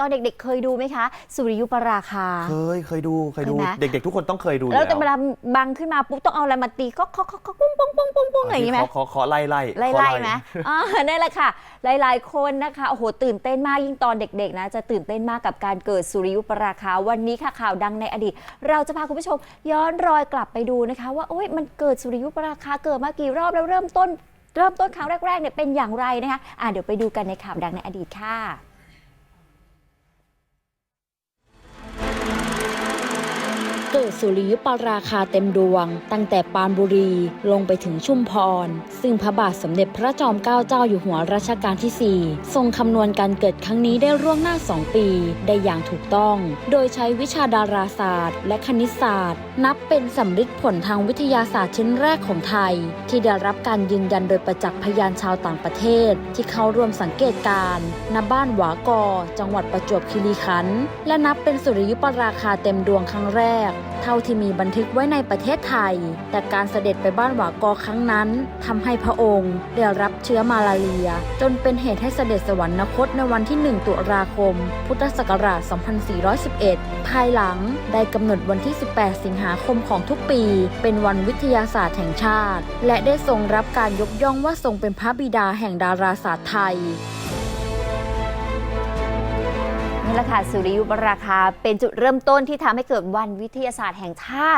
ตอนเด็กๆ เคยดูไหมคะ สุริยุปราคา เคยเคยดูเคยดูเคยไหม เด็กๆ ทุกคนต้องเคยดูอยู่แล้วแต่เวแล้วลาบังขึ้นมาปุ๊บต้องเอาอะไรมาตีก็เคาะเคาะเคาะปุ้งปุ้งปุ้งปุ้งปุ้งอย่างนี้ไหม ขอขอไล่ไล่ไล่ขอ ไล่ไหมอ่านั่นแหละค่ะ หลาย ๆ คนนะคะ โอ้โห ตื่นเต้นมาก ยิ่งตอนเด็ก ๆ นะ จะตื่นเต้นมากกับการเกิดสุริยุปราคา วันนี้ค่ะข่าวดังในอดีต เราจะพาคุณผู้ชมย้อนรอยกลับไปดูนะคะ ว่า โอ้ยมันเกิดสุริยุปราคา เกิดมากี่รอบแล้วเริ่มต้น เริ่มต้นครั้งแรก ๆ เนี่ยเป็นอย่างไรนะคะ อ่าเดี๋ยวไปดูกันในข่าวดังในอดีตค่ะ สุริยุปราคาเต็มดวง ตั้งแต่ปานบุรีลงไปถึงชุมพร ซึ่งพระบาทสมเด็จพระจอมเกล้าเจ้าอยู่หัวรัชกาลที่ 4 ทรงคำนวณการเกิดครั้งนี้ได้ร่วงหน้า 2 ปี ได้อย่างถูกต้อง โดยใช้วิชาดาราศาสตร์ และคณิตศาสตร์ นับเป็นสำริดผลทางวิทยาศาสตร์ชิ้นแรกของไทย ที่ได้รับการยืนยันโดยประจักษ์พยานชาวต่างประเทศ ที่เข้าร่วมสังเกตการณ์ณบ้านหวากอ จังหวัดประจวบคีรีขันธ์และนับเป็นสุริยุปราคาเต็มดวงครั้งแรก ท่าที่มีบันทึกไว้ในประเทศไทย แต่การเสด็จไปบ้านหวากอครั้งนั้นทำให้พระองค์ได้รับเชื้อมาลาเรีย จนเป็นเหตุให้เสด็จสวรรคตในวันที่ 1 ตุลาคม พุทธศักราช 2411 ภายหลังได้กำหนดวันที่ 18 สิงหาคมของทุกปี เป็นวันวิทยาศาสตร์แห่งชาติ และได้ทรงรับการยกย่องว่าทรงเป็นพระบิดาแห่งดาราศาสตร์ไทย นี่แหละค่ะสุริยุปราคาเป็นจุดเริ่มต้นที่ทำให้เกิดวันวิทยาศาสตร์แห่งชาติ